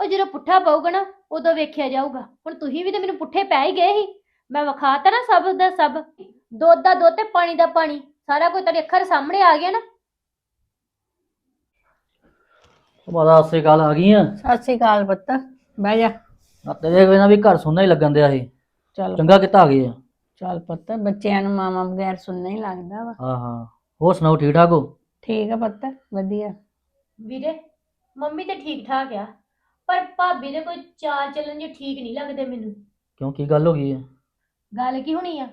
ਉਹ ਜਦੋਂ ਪੁੱਠਾ ਪਊਗਾ ਨਾ ਉਦੋਂ ਵੇਖਿਆ ਜਾਊਗਾ। ਹੁਣ ਤੁਸੀਂ ਵੀ ਤਾਂ ਮੈਨੂੰ ਪੁੱਠੇ ਪੈ ਹੀ ਗਏ ਸੀ। ਮੈਂ ਵਿਖਾਤਾ ਨਾ ਸਭ ਦਾ ਸਭ। ਦੁੱਧ ਦਾ ਦੁੱਧ ਤੇ ਪਾਣੀ ਦਾ ਪਾਣੀ। ਸਾਰਾ ਕੁਝ ਤੁਹਾਡੇ ਅੱਖਾਂ ਦੇ ਸਾਹਮਣੇ ਆ ਗਿਆ ਨਾ ਉਹ ਮਾਤਾ ਸਤਿ ਸ੍ਰੀ ਅਕਾਲ ਆ ਗਈ ਆ? ਸਤਿ ਸ਼੍ਰੀ ਅਕਾਲ ਪੁੱਤ ਬਹਿ ਜਾ। ਆ ਤੇਰੇ ਵੇਨਾ ਵੀ ਘਰ ਸੁਣਨਾ ਹੀ ਲੱਗਣ ਦਿਆ ਸੀ। ਚੱਲ। ਚੰਗਾ ਕਿੱਤਾ ਆ ਗਏ ਆ। ਚੱਲ ਪੁੱਤ ਬੱਚਿਆਂ ਨੂੰ ਮਾਮਾ ਬਗੈਰ ਸੁਣਨਾ ਹੀ ਲੱਗਦਾ ਵਾ। ਹਾਂ ਹਾਂ। ਹੋਰ ਸੁਣਾਓ ਠੀਕ ਠਾਕ ਹੋ? ਠੀਕ ਆ ਪੁੱਤ ਵਧੀਆ। ਵੀਰੇ ਮੰਮੀ ਤੇ ਠੀਕ ਠਾਕ ਆ ਪਰ ਭਾਬੀ ਦੇ ਕੋਈ ਚਾਲ ਚੱਲਣ ਜੇ ਠੀਕ ਨਹੀਂ ਲੱਗਦੇ ਮੈਨੂੰ। ਕਿਉਂ ਕੀ ਗੱਲ ਹੋ ਗਈ ਹੈ ਗੱਲ ਕੀ ਹੋਣੀ ਆ?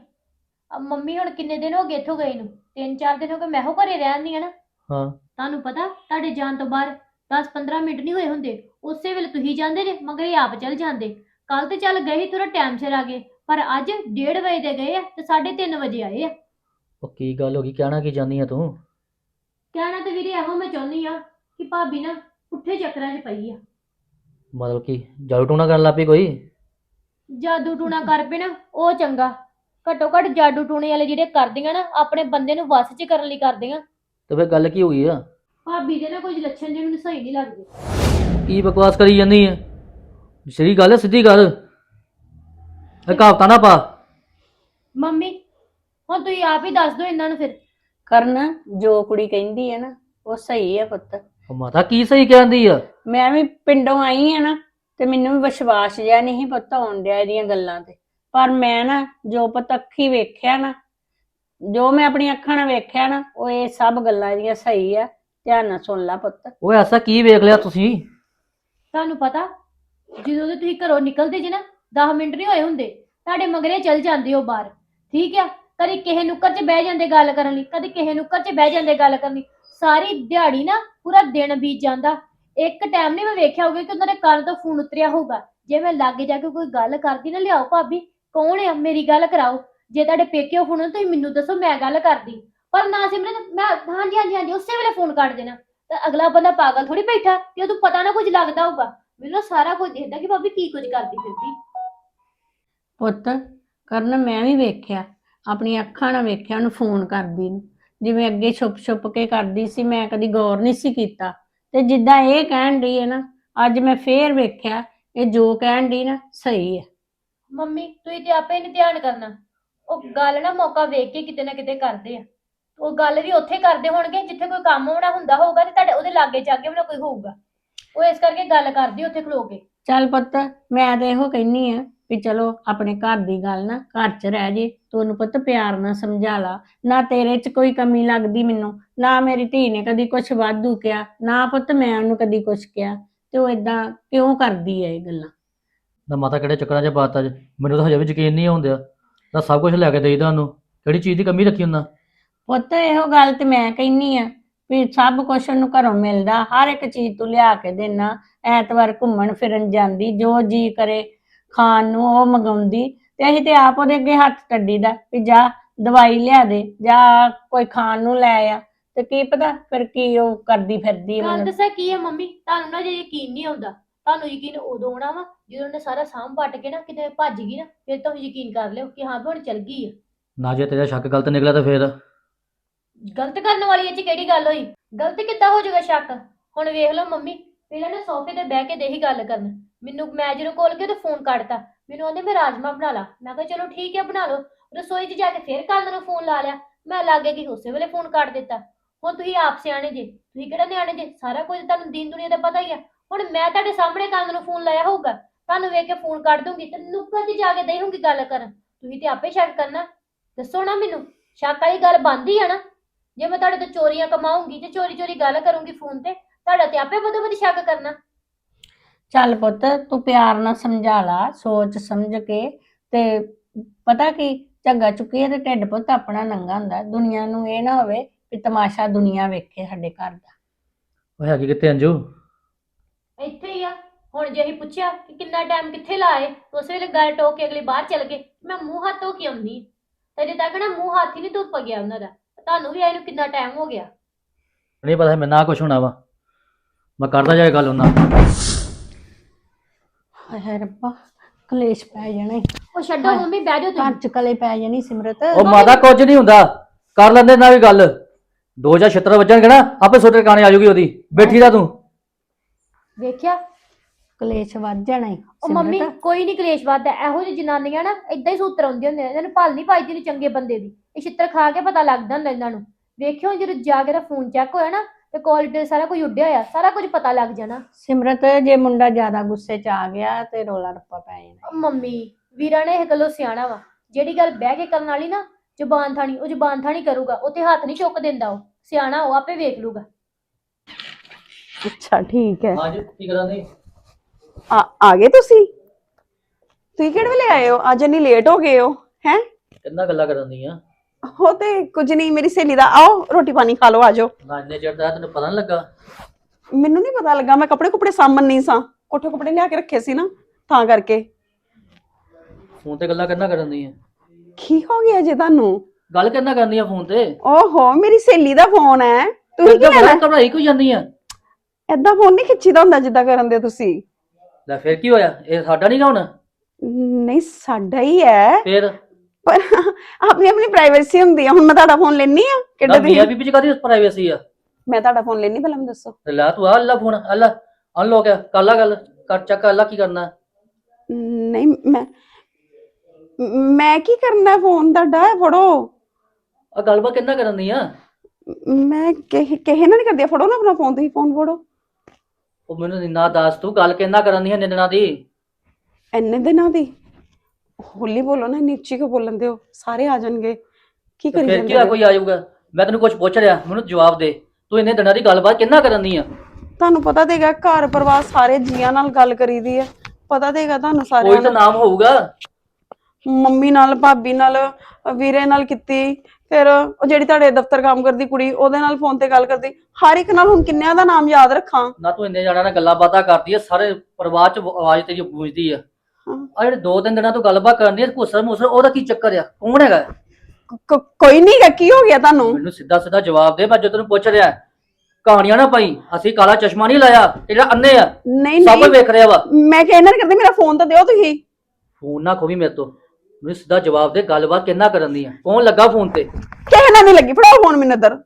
ਆ ਮੰਮੀ ਹੁਣ ਕਿੰਨੇ ਦਿਨ ਹੋ ਗਏ ਇੱਥੋਂ ਗਏ ਨੂੰ? ਤਿੰਨ ਚਾਰ ਦਿਨ ਹੋ ਗਏ ਮੈਂ ਹੋ ਘਰੇ ਰਹਿੰਦੀ ਆ ਨਾ। ਹਾਂ। ਤੁਹਾਨੂੰ ਪਤਾ ਤੁਹਾਡੇ ਜਾਣ ਤੋਂ ਬਾਅਦ 10-15 ਮਿੰਟ ਨਹੀਂ ਹੋਏ ਹੁੰਦੇ। ਉਸੇ ਵੇਲੇ ਤੁਸੀਂ ਜਾਂਦੇ ਜੇ ਮਗਰ ਇਹ ਆਪ ਚੱਲ ਜਾਂਦੇ। ਕੱਲ ਤੇ ਚੱਲ ਗਏ ਸੀ ਥੋੜਾ ਟਾਈਮ ਸਿਰ ਆ ਗਏ। ਪਰ ਅੱਜ 1:30 ਵਜੇ ਦੇ ਗਏ ਆ ਤੇ 3:30 ਵਜੇ ਆਏ ਆ। ਉਹ ਕੀ ਗੱਲ ਹੋ ਗਈ? ਕਹਿਣਾ ਕੀ ਚਾਹੁੰਦੀ ਆ ਤੂੰ? ਕਹਿਣਾ ਤੇ ਵੀਰੇ ਇਹੋ ਮੈਂ ਚਾਹੁੰਦੀ ਆ ਕਿ ਭਾਬੀ ਨਾ ਪੁੱਠੇ ਚੱਕਰਾਂ 'ਚ ਪਈ ਆ। ਮਤਲਬ ਕੀ? ਜਾਦੂ ਟੂਣਾ ਕਰਨ ਲੱਗ ਪਈ ਕੋਈ? ਜਾਦੂ ਟੂਣਾ ਕਰ ਪਏ ਨਾ ਉਹ ਚੰਗਾ। ਘੱਟੋ ਘੱਟ ਜਾਦੂ ਟੂਣੇ ਵਾਲੇ ਜਿਹੜੇ ਕਰਦੀਆਂ ਨਾ ਆਪਣੇ ਬੰਦੇ ਨੂੰ ਵਸ 'ਚ ਕਰਨ ਲਈ ਕਰਦੀਆਂ। ਤੇ ਫੇਰ ਗੱਲ ਕੀ ਹੋ ਗਈ ਆ? ਭਾਬੀ ਦੇ ਨਾ ਕੁਝ ਲੱਛਣ ਜਿਹੇ ਮੈਨੂੰ ਸਹੀ ਨਹੀਂ ਲੱਗਦੇ। ਕੀ ਬਕਵਾਸ ਕਰੀ ਜਾਂਦੀ ਆ ਸਿੱਧੀ ਗੱਲ ਹੈ ਸਿੱਧੀ ਗੱਲ। ਇਹ ਕਹਾਵਤਾਂ ਨਾ ਪਾ। ਮੰਮੀ ਹੁਣ ਤੁਸੀਂ ਆਪ ਹੀ ਦੱਸ ਦਿਓ ਇਹਨਾਂ ਨੂੰ ਫਿਰ। ਕਰਨ ਜੋ ਕੁੜੀ ਕਹਿੰਦੀ ਹੈ ਨਾ ਉਹ ਸਹੀ ਹੈ ਪੁੱਤ। ਉਹ ਮਾਤਾ ਕੀ ਸਹੀ ਕਹਿੰਦੀ ਆ? ਮੈਂ ਵੀ ਪਿੰਡੋਂ ਆਈ ਆ ਨਾ ਤੇ ਮੈਨੂੰ ਵੀ ਵਿਸ਼ਵਾਸ ਜਿਆ ਨਹੀਂ ਪੁੱਤ ਆਉਣ ਡਿਆ ਇਹਦੀਆਂ ਗੱਲਾਂ ਤੇ। ਪਰ ਮੈਂ ਨਾ ਜੋ ਪੁੱਤ ਅੱਖੀ ਵੇਖਿਆ ਨਾ ਜੋ ਮੈਂ ਆਪਣੀਆਂ ਅੱਖਾਂ ਨਾਲ ਵੇਖਿਆ ਨਾ ਉਹ ਇਹ ਸਭ ਗੱਲਾਂ ਇਹਦੀਆਂ ਸਹੀ ਆ। ਧਿਆਨ ਨਾਲ ਸੁਣ ਲੈ ਪੁੱਤ। ਉਹ ਐਸਾ ਕੀ ਵੇਖ ਲਿਆ ਤੁਸੀਂ? ਤੁਹਾਨੂੰ ਪਤਾ ਜਦੋਂ ਦੇ ਤੁਸੀਂ ਘਰੋਂ ਨਿਕਲਦੇ ਜੇ ਨਾ 10 ਮਿੰਟ ਨਹੀਂ ਹੋਏ ਹੁੰਦੇ ਤੁਹਾਡੇ ਮਗਰੇ ਚੱਲ ਜਾਂਦੇ ਹੋ ਬਾਹਰ। ਠੀਕ ਆ? ਕਦੀ ਕਿਸੇ ਨੁੱਕਰ 'ਚ ਬਹਿ ਜਾਂਦੇ ਗੱਲ ਕਰਨ ਲਈ ਕਦੀ ਕਿਸੇ ਨੁੱਕਰ 'ਚ ਬਹਿ ਜਾਂਦੇ ਗੱਲ ਕਰਨ ਲਈ। ਸਾਰੀ ਦਿਹਾੜੀ ਨਾ ਪੂਰਾ ਦਿਨ ਬੀਤ ਜਾਂਦਾ। ਇੱਕ ਟਾਈਮ ਨਹੀਂ ਮੈਂ ਵੇਖਿਆ ਹੋਊਗਾ ਕਿ ਉਹਨਾਂ ਦੇ ਕੰਨ ਤੋਂ ਫੋਨ ਉਤਰਿਆ ਹੋਊਗਾ। ਜੇ ਮੈਂ ਲਾਗੇ ਜਾ ਕੇ ਕੋਈ ਗੱਲ ਕਰਦੀ ਨਾ ਲਿਆਓ ਭਾਬੀ ਕੌਣ ਆ? ਮੇਰੀ ਗੱਲ ਕਰਾਓ। ਜੇ ਤੁਹਾਡੇ ਪੇਕਿਓ ਫੋਨ ਤੁਸੀਂ ਮੈਨੂੰ ਦੱਸੋ ਮੈਂ ਗੱਲ ਕਰਦੀ। ਪਰ ਨਾ ਸਿਮਰਨ ਮੈਂ ਹਾਂਜੀ ਹਾਂਜੀ ਹਾਂਜੀ ਉਸੇ ਵੇਲੇ ਫੋਨ ਕੱਟ ਦੇਣਾ। ਤਾਂ ਅਗਲਾ ਬੰਦਾ ਪਾਗਲ ਥੋੜੀ ਬੈਠਾ ਕਿ ਉਹਨੂੰ ਪਤਾ ਨਾ ਕੁਝ ਲੱਗਦਾ ਹੋਊਗਾ। ਮੈਨੂੰ ਨਾ ਸਾਰਾ ਕੁਝ ਦੇਖਦਾ ਕਿ ਭਾਬੀ ਕੀ ਕੁਝ ਕਰਦੀ ਫਿਰਦੀ। ਪੁੱਤ ਕਰਨ ਮੈਂ ਵੀ ਵੇਖਿਆ ਆਪਣੀਆਂ ਅੱਖਾਂ ਨਾਲ ਵੇਖਿਆ ਉਹਨੂੰ ਫੋਨ ਕਰਦੀ ਨੂੰ। ਜਿਵੇਂ ਅੱਗੇ ਛੁਪ ਛੁਪ ਕੇ ਕਰਦੀ ਸੀ ਮੈਂ ਕਦੀ ਗੌਰ ਨਹੀਂ ਸੀ ਕੀਤਾ। ਤੇ ਜਿੱਦਾਂ ਇਹ ਕਹਿਣ ਡਈ ਹੈ ਨਾ ਅੱਜ ਮੈਂ ਫੇਰ ਵੇਖਿਆ ਇਹ ਜੋ ਕਹਿਣ ਡਈ ਨਾ ਸਹੀ ਹੈ। ਮੰਮੀ ਤੁਸੀਂ ਤੇ ਆਪੇ ਨਹੀਂ ਧਿਆਨ ਕਰਨਾ। ਉਹ ਗੱਲ ਨਾ ਮੌਕਾ ਵੇਖ ਕੇ ਕਿਤੇ ਨਾ ਕਿਤੇ ਕਰਦੇ ਆ। ਉਹ ਗੱਲ ਵੀ ਉੱਥੇ ਕਰਦੇ ਹੋਣਗੇ ਜਿੱਥੇ ਕੋਈ ਕੰਮ ਹੋਣਾ ਹੁੰਦਾ ਹੋਊਗਾ ਤੇ ਤੁਹਾਡੇ ਉਹਦੇ ਲਾਗੇ ਜਾ ਕੇ ਵੀ ਨਾ ਕੋਈ ਹੋਊਗਾ। ਉਹ ਇਸ ਕਰਕੇ ਗੱਲ ਕਰਦੀ ਉੱਥੇ ਖਲੋ ਕੇ। ਚੱਲ ਪੁੱਤ ਮੈਂ ਤਾਂ ਇਹੋ ਕਹਿੰਨੀ ਆ ਵੀ ਚਲੋ ਆਪਣੇ ਘਰ ਦੀ ਗੱਲ ਨਾ ਘਰ 'ਚ ਰਹਿ ਜੇ ਤੂੰ ਉਹਨੂੰ ਪੁੱਤ ਪਿਆਰ ਨਾਲ ਸਮਝਾ ਲਾ। ਨਾ ਤੇਰੇ 'ਚ ਕੋਈ ਕਮੀ ਲੱਗਦੀ ਮੈਨੂੰ ਨਾ ਮੇਰੀ ਧੀ ਨੇ ਕਦੀ ਕੁਝ ਵਾਧੂ ਕਿਹਾ ਨਾ ਪੁੱਤ ਮੈਂ ਉਹਨੂੰ ਕਦੀ ਕੁਝ ਕਿਹਾ। ਤੇ ਉਹ ਇਦਾਂ ਕਿਉਂ ਕਰਦੀ ਹੈ ਇਹ ਗੱਲਾਂ? ਨਾ ਮਾਤਾ ਕਿਹੜੇ ਚੱਕਰਾਂ 'ਚ ਪਾਤਾ ਜੇ ਮੈਨੂੰ ਤਾਂ ਹਜੇ ਵੀ ਯਕੀਨ ਨਹੀਂ ਆਉਂਦਿਆ। ਤਾਂ ਸਭ ਕੁਝ ਲੈ ਕੇ ਦੇਈਦਾ ਉਹਨੂੰ। ਕਿਹੜੀ ਚੀਜ਼ ਦੀ ਕਮੀ ਰੱਖੀ ਉਹਨਾਂ? ਪੁੱਤ ਇਹੋ ਗੱਲ ਤੇ ਮੈਂ ਕਹਿੰਨੀ ਆ ਵੀ ਸਭ ਕੁਝ ਉਹਨੂੰ ਘਰੋਂ ਮਿਲਦਾ ਹਰ ਇੱਕ ਚੀਜ਼ ਤੂੰ ਲਿਆ ਕੇ ਦੇਣਾ ਐਤਵਾਰ ਘੁੰਮਣ ਫਿਰਨ ਜਾਂਦੀ ਜੋ ਜੀ ਕਰੇ ਖਾਣ ਨੂੰ ਉਹ ਮੰਗਾਉਂਦੀ ਤੇ ਅਸੀਂ ਤੇ ਆਪ ਉਹਦੇ ਅੱਗੇ ਹੱਥ ਟੱਡੀ ਦਾ ਵੀ ਜਾ ਦਵਾਈ ਲਿਆ ਦੇ ਜਾਂ ਕੋਈ ਖਾਣ ਨੂੰ ਲੈ ਆ ਤੇ ਕੀ ਪਤਾ ਫਿਰ ਕੀ ਉਹ ਕਰਦੀ ਫਿਰਦੀ ਹੈ ਗੱਲ ਮੈਨੂੰ ਦੱਸਿਆ ਕੀ ਹੈ ਮੰਮੀ? ਤੁਹਾਨੂੰ ਨਾ ਜੇ ਯਕੀਨ ਨਹੀਂ ਆਉਂਦਾ ਤੁਹਾਨੂੰ ਯਕੀਨ ਉਦੋਂ ਆਉਣਾ ਵਾ ਜਦੋਂ ਉਹਨੇ ਸਾਰਾ ਸਾਂਭ ਪੱਟ ਕੇ ਨਾ ਕਿਤੇ ਭੱਜ ਗਈ ਨਾ ਫਿਰ ਤੁਸੀਂ ਯਕੀਨ ਕਰ ਲਿਓ ਕਿ ਹਾਂ ਵੀ ਹੁਣ ਚੱਲ ਗਈ ਆ। ਨਾ ਜੇ ਤੇਰਾ ਸ਼ੱਕ ਗਲਤ ਨਿਕਲਿਆ ਤਾਂ ਫੇਰ? ਗਲਤ ਕਰਨ ਵਾਲੀ ਇਹ ਚ ਕਿਹੜੀ ਗੱਲ ਹੋਈ? ਗਲਤ ਕਿੱਦਾਂ ਹੋ ਜਾਊਗਾ ਸ਼ੱਕ? ਹੁਣ ਵੇਖ ਲਓ ਮੰਮੀ, ਪਹਿਲਾਂ ਨਾ ਸੋਫੇ ਤੇ ਬਹਿ ਕੇ ਦੇਹੀ ਗੱਲ ਕਰਨ। ਮੈਨੂੰ ਮੈਂ ਜਦੋਂ ਕੋਲ ਕੇ ਤੇ ਫੋਨ ਕੱਟਤਾ ਮੈਨੂੰ ਕਹਿੰਦੇ ਮੈਂ ਰਾਜਮਾ ਬਣਾ ਲਾ। ਮੈਂ ਕਿਹਾ ਚਲੋ ਠੀਕ ਹੈ ਬਣਾ ਲਓ। ਰਸੋਈ 'ਚ ਜਾ ਕੇ ਫਿਰ ਕੱਲ ਨੂੰ ਫੋਨ ਲਾ ਲਿਆ। ਮੈਂ ਲਾਗੇ ਕਿ ਉਸੇ ਵੇਲੇ ਫੋਨ ਕੱਟ ਦਿੱਤਾ। ਹੁਣ ਤੁਸੀਂ ਆਪ ਸਿਆਣੇ ਜੇ, ਤੁਸੀਂ ਕਿਹੜਾ ਨਿਆਣੇ ਜੇ? ਸਾਰਾ ਕੁਝ ਤੁਹਾਨੂੰ ਦੀਨ ਦੁਨੀਆ ਦਾ ਪਤਾ ਹੀ ਆ। ਹੁਣ ਮੈਂ ਤੁਹਾਡੇ ਸਾਹਮਣੇ ਕੱਲ ਨੂੰ ਫੋਨ ਲਾਇਆ ਹੋਊਗਾ। ਤੁਹਾਨੂੰ ਵੇਖ ਕੇ ਫੋਨ ਕੱਟ ਦੂੰਗੀ ਤੇ ਨੁੱਕਰ 'ਚ ਜਾ ਕੇ ਦੇ ਗੱਲ ਕਰਨ। ਤੁਸੀਂ ਤੇ ਆਪੇ ਸ਼ੱਕ ਕਰਨਾ। ਦੱਸੋ ਨਾ ਮੈਨੂੰ, ਸ਼ੱਕ ਵਾਲੀ ਗੱਲ ਬੰਦ ਹੀ ਆ ਨਾ? ਜੇ ਮੈਂ ਤੁਹਾਡੇ ਤੋਂ ਚੋਰੀਆਂ ਕਮਾਉਂਗੀ ਤੇ ਚੋਰੀ ਚੋਰੀ ਗੱਲ ਕਰੂੰਗੀ ਫੋਨ ਤੇ ਤੁਹਾਡਾ ਤੇ ਆਪੇ ਬਦੋ ਬਦ ਸ਼ੱਕ ਕਰਨਾ। ਚੱਲ ਪੁੱਤ ਤੂੰ ਪਿਆਰ ਨਾਲ ਸਮਝਾ ਲਾ ਸੋਚ ਸਮਝ ਕੇ ਤੇ ਪਤਾ ਕੀ ਝੱਗਾ ਚੁੱਕੀ ਤੇ ਢਿੱਡ ਪੁੱਤ ਆਪਣਾ ਨੰਗਾ ਹੁੰਦਾ ਦੁਨੀਆ ਨੂੰ ਇਹ ਨਾ ਹੋਵੇ ਵੀ ਤਮਾਸ਼ਾ ਦੁਨੀਆ ਵੇਖੇ ਸਾਡੇ ਘਰ ਦਾ। ਉਹ ਹੈਗੀ ਕਿੱਥੇ ਅੰਜੂ? ਇੱਥੇ ਹੀ ਆ। ਹੁਣ ਜੇ ਅਸੀਂ ਪੁੱਛਿਆ ਕਿ ਕਿੰਨਾ ਟਾਈਮ ਕਿੱਥੇ ਲਾਏ ਉਸ ਵੇਲੇ ਗੱਲ ਟੋਕ ਕੇ ਅਗਲੇ ਬਾਹਰ ਚਲ ਗਏ ਮੈਂ ਮੂੰਹ ਹੱਥ ਧੋ ਕੇ ਆਉਂਦੀ ਤੇ ਜੇ ਤੱਕ ਨਾ ਮੂੰਹ ਹੱਥ ਹੀ ਨਹੀਂ ਧੁੱਪ ਗਿਆ ਉਹਨਾਂ ਦਾ। ਤੁਹਾਨੂੰ ਵੀ ਆਏ ਨੂੰ ਕਿੰਨਾ ਟਾਈਮ ਹੋ ਗਿਆ? ਨਹੀਂ ਪਤਾ ਮੈਨੂੰ ਨਾ ਕੁਝ ਹੋਣਾ ਵਾ। ਮੈਂ ਕਰਦਾ ਜਾਏ ਗੱਲ ਉਹਨਾਂ ਹਾਏ ਹਾਏ ਰੱਬਾ ਕਲੇਸ਼ ਪੈ ਜਾਣਾ ਈ। ਉਹ ਛੱਡੋ ਮੰਮੀ ਬਹਿ ਜਾਓ ਘਰ ਤੁਸੀਂ ਚ ਕਲੇ ਪੈ ਜਾਣੀ ਸਿਮਰਤ। ਉਹ ਮਾਤਾ ਕੁਝ ਨਹੀਂ ਹੁੰਦਾ। ਕਰ ਲੈਂਦੇ ਨਾ ਵੀ ਗੱਲ। ਦੋ ਜਾਂ ਛਿੱਤਰ ਵੱਜਣਗੇ ਨਾ ਆਪੇ ਸੋਟੇ ਟਿਕਾਣੇ ਆ ਜਾਊਗੀ ਉਹਦੀ। ਬੈਠੀ ਦਾ ਤੂੰ। ਵੇਖਿਆ? ਕਲੇਸ਼ ਵੱਧ ਜਾਣਾ ਈ, ਉਹ ਮੰਮੀ ਸਿਮਰਤ। ਕੋਈ ਨਹੀਂ ਕਲੇਸ਼ ਵੱਧਦਾ। ਇਹੋ ਜਿਹੀ ਜਨਾਨੀਆਂ ਨਾ ਇਦਾਂ ਹੀ ਸੂਤਰ ਆਉਂਦੀਆਂ ਹੁੰਦੀਆਂ ਇਹਨਾਂ ਨੂੰ ਭਲ ਨਹੀਂ ਪਾਈਦੀ ਨਹੀਂ ਚੰਗੇ ਬੰਦੇ ਦੀ। ਇਹ ਛਿੱਤਰ ਖਾ ਕੇ ਪਤਾ ਲੱਗਦਾ ਹੁੰਦਾ ਇਹਨਾਂ ਨੂੰ। ਵੇਖਿਓ ਜਦੋਂ ਜਾ ਕੇ ਫੋਨ ਚੈੱਕ ਹੋਇਆ ਨਾ ਤੇ ਕੁਆਲਿਟੀ ਸਾਰਾ ਕੁਝ ਉੱਡਿਆ ਹੋਇਆ ਸਾਰਾ ਕੁਝ ਪਤਾ ਲੱਗ ਜਾਣਾ। ਸਿਮਰਤ ਜੇ ਮੁੰਡਾ ਜ਼ਿਆਦਾ ਗੁੱਸੇ ਚ ਆ ਗਿਆ ਤੇ ਰੋਲਾ ਰੱਪਾ ਪੈ ਜਾਣਾ। ਉਹ ਮੰਮੀ ਵੀਰਾ ਨੇ ਇਹ ਗੱਲੋਂ ਸਿਆਣਾ ਵਾ। ਜਿਹੜੀ ਗੱਲ ਬਹਿ ਕੇ ਕਰਨ ਵਾਲੀ ਨਾ ਜ਼ੁਬਾਨ ਥਾਣੀ ਉਹ ਜ਼ੁਬਾਨ ਥਾਣੀ ਕਰੂਗਾ ਉੱਥੇ ਹੱਥ ਨਹੀਂ ਚੁੱਕ ਦਿੰਦਾ ਉਹ। ਸਿਆਣਾ ਉਹ ਆਪੇ ਵੇਖ ਲੂਗਾ। ਅੱਛਾ ਠੀਕ ਹੈ। ਹਾਂਜੀ ਕੀ ਕਰਾਂਗੇ ਆ ਆ ਗਏ ਤੁਸੀਂ? ਤੁਸੀਂ ਕਿਹੜੇ ਵੇਲੇ ਆਏ ਹੋ? ਅੱਜ ਇੰਨੀ ਲੇਟ ਹੋ ਗਏ ਹੋ ਹੈ? ਕਿੰਨਾ ਗੱਲਾਂ ਕਰਦੀਆਂ ਹੋ ਤੇ ਕੁਝ ਨਹੀਂ ਮੇਰੀ ਸਹੇਲੀ ਦਾ ਆਓ ਰੋਟੀ ਪਾਣੀ ਖਾ ਲਓ ਆਜੋ ਨਾ ਇੰਨੇ ਚਿਰ ਦਾ ਤੈਨੂੰ ਪਤਾ ਨਹੀਂ ਲੱਗਾ? ਮੈਨੂੰ ਨਹੀਂ ਪਤਾ ਲੱਗਾ ਮੈਂ ਕੱਪੜੇ ਕੁਪੜੇ ਸਾਂਭਣ ਨਹੀਂ ਸਾਂ। ਕੋਠੇ ਕੁਪੜੇ ਲਿਆ ਕੇ ਰੱਖੇ ਸੀ ਨਾ ਤਾਂ ਕਰਕੇ। ਫੋਨ ਤੇ ਗੱਲਾਂ ਕਿੰਨਾ ਕਰਦੀਆਂ ਕੀ ਹੋ ਗਿਆ ਜੇ ਤੁਹਾਨੂੰ? ਗੱਲ ਕਿੰਨਾ ਕਰਨੀਆਂ ਫੋਨ ਤੇ? ਓਹੋ ਮੇਰੀ ਸਹੇਲੀ ਦਾ ਫੋਨ ਹੈ ਤੁਸੀਂ ਕੀ ਲੈਣਾ? ਘਬਰਾਈ ਕਿਉਂ ਜਾਂਦੀਆਂ ਏਦਾਂ ਫੋਨ ਨਹੀਂ ਖਿੱਚੀਦਾ ਹੁੰਦਾ ਜਿੱਦਾਂ ਕਰਨ ਦੇ ਤੁਸੀਂ। ਲੈ ਫਿਰ ਕੀ ਹੋਇਆ? ਇਹ ਸਾਡਾ ਨਹੀਂ ਹੁਣ? ਨਹੀਂ ਸਾਡਾ ਹੀ ਹੈ ਫਿਰ? ਪਰ ਆਪਣੀ ਆਪਣੀ ਪ੍ਰਾਈਵੇਸੀ ਹੁੰਦੀ ਹੈ ਹੁਣ ਮੈਂ ਤੁਹਾਡਾ ਫੋਨ ਲੈਣੀ ਆ। ਨਾ ਕਿੱਡੇ ਮੀਆਂ ਦੀ ਬੀਬੀ ਚ ਕਾਦੀ ਪ੍ਰਾਈਵੇਸੀ ਆ। ਮੈਂ ਤੁਹਾਡਾ ਫੋਨ ਲੈਣੀ ਪਹਿਲਾਂ ਮੈਨੂੰ ਦੱਸੋ। ਤੇ ਲੈ ਤੂੰ ਆ ਅੱਲਾ ਫੋਨ ਅੱਲਾ ਅਨਲੋਕ ਆ। ਕਰ ਲਾ ਗੱਲ। ਕਰ ਚੱਕ ਅੱਲਾ ਕੀ ਕਰਨਾ। ਨਹੀਂ ਮੈਂ ਮੈਂ ਕੀ ਕਰਨਾ ਫੋਨ ਤੁਹਾਡਾ? ਫੜੋ। ਆ ਗੱਲਬਾਤ ਕਿੰਨਾ ਕਰਨੀ ਆ? ਮੈਂ ਕਿਹ ਕਿਹੇ ਨਾਲ ਨਹੀਂ ਕਰਦੀ ਫੜੋ ਨਾ ਆਪਣਾ ਫੋਨ ਤੁਸੀਂ ਫੋਨ ਫੜੋ। ਉਹ ਮੈਨੂੰ ਨਾ ਦੱਸ ਤੂੰ ਗੱਲ ਕਿੰਨਾ ਕਰਨੀ ਹੈ ਨਿੰਦਣਾ ਦੀ? ਇੰਨੇ ਦਿਨਾਂ ਦੀ? ਹੋਲੀ ਬੋਲੋ ਨਾ ਨੀਚੀ ਕੋ ਬੋਲਣ ਦਿਓ? ਸਾਰੇ ਆ ਜਾਣਗੇ। ਕੀ ਕਰੀ ਫਿਰ ਜਾਂਦੇ ਹੋਇਆ ਹੋ? ਕੋਈ ਆ ਜਾਊਗਾ? ਮੈਂ ਤੈਨੂੰ ਕੁਝ ਪੁੱਛ ਰਿਹਾ ਮੈਨੂੰ ਜਵਾਬ ਦੇ। ਤੂੰ ਇੰਨੇ ਦਿਨਾਂ ਦੀ ਗੱਲਬਾਤ ਕਿੰਨਾ ਕਰਨੀ ਆ? ਤੁਹਾਨੂੰ ਪਤਾ ਦੇਗਾ ਘਰ ਪਰਿਵਾਰ ਸਾਰੇ ਜੀਆਂ ਨਾਲ ਗੱਲ ਕਰੀਦੀ ਹੈ ਪਤਾ ਦੇਗਾ ਤੁਹਾਨੂੰ ਕੋਈ ਸਾਰਿਆਂ ਤਾਂ ਨਾਮ ਹੋਊਗਾ। ਮੰਮੀ ਨਾਲ ਭਾਬੀ ਨਾਲ ਵੀਰੇ ਨਾਲ ਕੀਤੀ। ਫਿਰ ਉਹ ਜਿਹੜੀ ਤੁਹਾਡੇ ਦਫ਼ਤਰ ਕੰਮ ਕਰਦੀ ਕੁੜੀ ਉਹਦੇ ਨਾਲ ਫੋਨ ਤੇ ਗੱਲ ਕਰਦੀ। ਹਰ ਇੱਕ ਨਾਲ ਹੁਣ ਕਿੰਨਿਆਂ ਦਾ ਨਾਮ ਯਾਦ ਰੱਖਾਂ? ਨਾ ਤੂੰ ਇੰਨੇ ਜਾਣਾ ਨਾਲ ਗੱਲਾਂ ਬਾਤਾਂ ਕਰਦੀ ਆ ਸਾਰੇ ਪਰਿਵਾਰ ਚ ਆਵਾਜ਼ ਤੇਰੀ ਗੂੰਜਦੀ ਆ। ਆ ਜਿਹੜੇ ਦੋ ਤਿੰਨ ਦਿਨਾਂ ਤੋਂ ਗੱਲਬਾਤ ਕਰਨੀ ਆ ਘੁਸਰ ਮੁਸਰ ਉਹਦਾ ਕੀ ਚੱਕਰ ਆ? ਕੌਣ ਹੈਗਾ? ਕ- ਕੋਈ ਨਹੀਂ ਕੀ ਹੋ ਗਿਆ ਤੁਹਾਨੂੰ? ਮੈਨੂੰ ਸਿੱਧਾ ਸਿੱਧਾ ਜਵਾਬ ਦੇ ਮੈਂ ਜਦੋਂ ਤੈਨੂੰ ਪੁੱਛ ਰਿਹਾ। ਕਹਾਣੀਆਂ ਨਾ ਪਾਈ ਅਸੀਂ ਕਾਲਾ ਚਸ਼ਮਾ ਨਹੀਂ ਲਾਇਆ ਜਿਹੜਾ ਅੰਨੇ ਆ। ਨਹੀਂ ਸਭ ਨਹੀਂ। ਵੇਖ ਰਿਹਾ ਵਾ। ਮੈਂ ਕਹਿਣਾ ਨਹੀਂ ਕਰਦੀ ਮੇਰਾ ਫੋਨ ਤਾਂ ਦਿਓ ਤੁਸੀਂ। ਫੋਨ ਨਾ ਖੋਵੀ ਮੇਰੇ ਤੋਂ। ਮੈਨੂੰ ਸਿੱਧਾ ਜਵਾਬ ਦੇ ਗੱਲਬਾਤ ਕਿੰਨਾ ਕਰਨ ਦੀ ਆ? ਕੌਣ ਲੱਗਾ ਫੋਨ ਤੇ? ਕਿਸੇ ਨਾਲ ਨਹੀਂ ਲੱਗੀ ਫੜਾਓ ਫੋਨ ਮੈਨੂੰ ਇੱਧਰ।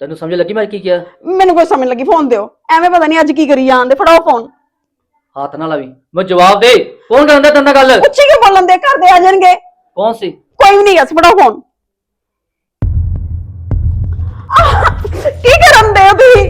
ਤੈਨੂੰ ਸਮਝ ਲੱਗੀ ਮੈਂ ਕੀ ਕਿਹਾ? ਮੈਨੂੰ ਕੋਈ ਸਮਝ ਲੱਗੀ ਫੋਨ ਦਿਓ। ਐਵੇਂ ਪਤਾ ਨਹੀਂ ਅੱਜ ਕੀ ਕਰੀ ਜਾਂਦੇ ਫੜਾਓ ਫੋਨ। ਹੱਥ ਨਾਲ ਵੀ ਮੈਂ ਜਵਾਬ ਦੇ। ਕੌਣ ਰਹਿੰਦਾ ਤੰਦਾ ਗੱਲ? ਪੁੱਛੀ ਕੇ ਬੋਲਣ ਦੇ? ਘਰ ਦੇ ਆ ਜਾਣਗੇ। ਕੌਣ ਸੀ? ਕੋਈ ਵੀ ਨਹੀਂ ਅਸ ਬੜਾ ਹੁਣ। ਕੀ ਕਰਨ ਦੇ ਹੋ ਤੁਸੀਂ?